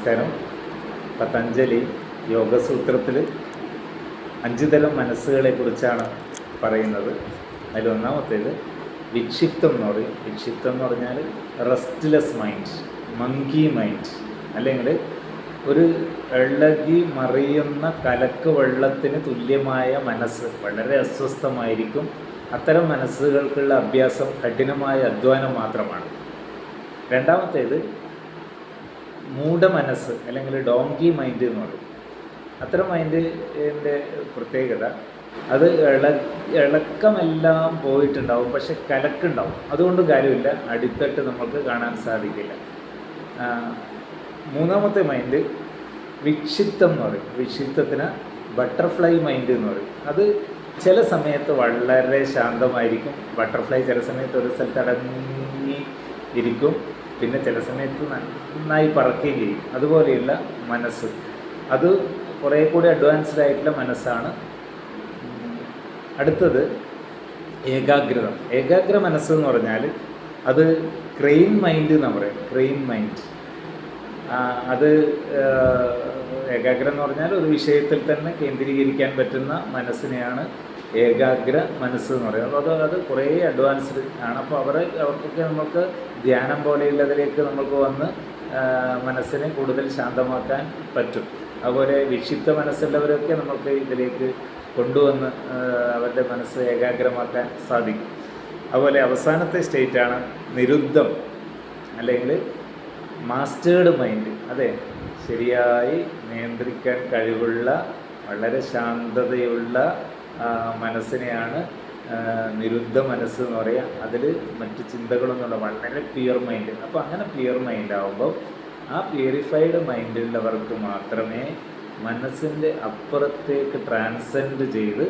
നമസ്കാരം. പതഞ്ജലി യോഗസൂത്രത്തിൽ അഞ്ച് തരം മനസ്സുകളെ കുറിച്ചാണ് പറയുന്നത്. അതിലൊന്നാമത്തേത് വിക്ഷിപ്തം എന്ന് പറയും. വിക്ഷിപ്തം എന്ന് പറഞ്ഞാൽ റെസ്റ്റ്ലെസ് മൈൻഡ് മങ്കി മൈൻഡ് അല്ലെങ്കിൽ ഒരു ഇളകി മറിയുന്ന കലക്ക് വെള്ളത്തിന് തുല്യമായ മനസ്സ് വളരെ അസ്വസ്ഥമായിരിക്കും. അത്തരം മനസ്സുകൾക്കുള്ള അഭ്യാസം കഠിനമായ അധ്വാനം മാത്രമാണ്. രണ്ടാമത്തേത് മൂഢമനസ്സ് അല്ലെങ്കിൽ ഡോങ്കി മൈൻഡ് എന്ന് പറയും. അത്തരം മൈൻഡിന്റെ പ്രത്യേകത അത് ഇള ഇളക്കമെല്ലാം പോയിട്ടുണ്ടാവും പക്ഷെ കലക്കുണ്ടാവും. അതുകൊണ്ട് കാര്യമില്ല അടിത്തട്ട് നമുക്ക് കാണാൻ സാധിക്കില്ല. മൂന്നാമത്തെ മൈൻഡ് വിക്ഷിപ്തം എന്ന് പറയും. വിക്ഷിപ്തത്തിന് ബട്ടർഫ്ലൈ മൈൻഡ് എന്ന് പറയും. അത് ചില സമയത്ത് വളരെ ശാന്തമായിരിക്കും. ബട്ടർഫ്ലൈ ചില സമയത്ത് ഒരു സ്ഥലത്ത് അടങ്ങി ഇരിക്കും. പിന്നെ ചില സമയത്ത് നന്നായി പറക്കുകയും ചെയ്യും. അതുപോലെയുള്ള മനസ്സ്. അത് കുറേ കൂടി അഡ്വാൻസ്ഡ് ആയിട്ടുള്ള മനസ്സാണ്. അടുത്തത് ഏകാഗ്രത. ഏകാഗ്ര മനസ്സ് എന്ന് പറഞ്ഞാൽ അത് ക്രെയിൻ മൈൻഡ് എന്ന് പറയും. ക്രെയിൻ മൈൻഡ് അത് ഏകാഗ്രം എന്ന് പറഞ്ഞാൽ ഒരു വിഷയത്തിൽ തന്നെ കേന്ദ്രീകരിക്കാൻ പറ്റുന്ന മനസ്സിനെയാണ് ഏകാഗ്ര മനസ്സ് എന്ന് പറയുന്നത്. അത് അത് കുറേ അഡ്വാൻസ്ഡ് ആണ്. അപ്പോൾ അവർ അവർക്കൊക്കെ നമുക്ക് ധ്യാനം പോലെയുള്ളതിലേക്ക് നമുക്ക് വന്ന് മനസ്സിനെ കൂടുതൽ ശാന്തമാക്കാൻ പറ്റും. അതുപോലെ വിക്ഷിപ്ത മനസ്സുള്ളവരൊക്കെ നമുക്ക് ഇതിലേക്ക് കൊണ്ടുവന്ന് അവരുടെ മനസ്സ് ഏകാഗ്രമാക്കാൻ സാധിക്കും. അതുപോലെ അവസാനത്തെ സ്റ്റേറ്റാണ് നിരുദ്ധം അല്ലെങ്കിൽ മാസ്റ്റേർഡ് മൈൻഡ് അതെ ശരിയായി നിയന്ത്രിക്കാൻ കഴിവുള്ള വളരെ ശാന്തതയുള്ള മനസ്സിനെയാണ് നിരുദ്ധ മനസ്സ് എന്ന് പറയുക അതിൽ മറ്റ് ചിന്തകളൊന്നുമില്ല. വളരെ പ്യുർ മൈൻഡ് അപ്പോൾ അങ്ങനെ പ്യുർ മൈൻഡ് ആകുമ്പോൾ ആ പ്യൂരിഫൈഡ് മൈൻഡുള്ളവർക്ക് മാത്രമേ മനസ്സിന്റെ അപ്പുറത്തേക്ക് ട്രാൻസെൻഡ് ചെയ്ത്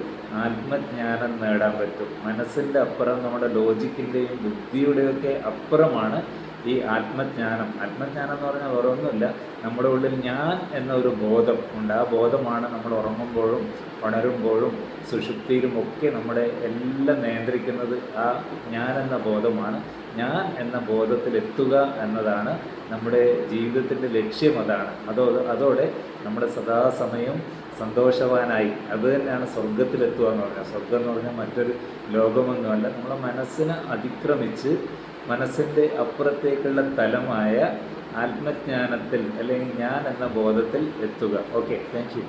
ആത്മജ്ഞാനം നേടാൻ പറ്റും. മനസ്സിന്റെ അപ്പുറം നമ്മുടെ ലോജിക്കിന്റെയും ബുദ്ധിയുടെയൊക്കെ അപ്പുറമാണ് ഈ ആത്മജ്ഞാനം. ആത്മജ്ഞാനം എന്ന് പറഞ്ഞാൽ വേറെ ഒന്നുമില്ല നമ്മുടെ ഉള്ളിൽ ഞാൻ എന്ന ഒരു ബോധം ഉണ്ട്. ആ ബോധമാണ് നമ്മൾ ഉറങ്ങുമ്പോഴും ഉണരുമ്പോഴും സുഷുപ്തിയിലും ഒക്കെ നമ്മുടെ എല്ലാം നിയന്ത്രിക്കുന്നത് ആ ഞാൻ എന്ന ബോധമാണ്. ഞാൻ എന്ന ബോധത്തിലെത്തുക എന്നതാണ് നമ്മുടെ ജീവിതത്തിന്റെ ലക്ഷ്യം അതാണ്. അതോ അതോടെ നമ്മുടെ സദാസമയം സന്തോഷവാനായി. അത് തന്നെയാണ് സ്വർഗത്തിലെത്തുക എന്ന് പറഞ്ഞാൽ. സ്വർഗം എന്ന് പറഞ്ഞാൽ മറ്റൊരു ലോകമൊന്നുമല്ല. നമ്മുടെ മനസ്സിനെ അതിക്രമിച്ച് മനസ്സിന്റെ അപ്പുറത്തേക്കുള്ള തലമായ ആത്മജ്ഞാനത്തിൽ അല്ലെങ്കിൽ ഞാൻ എന്ന ബോധത്തിൽ എത്തുക. Okay thank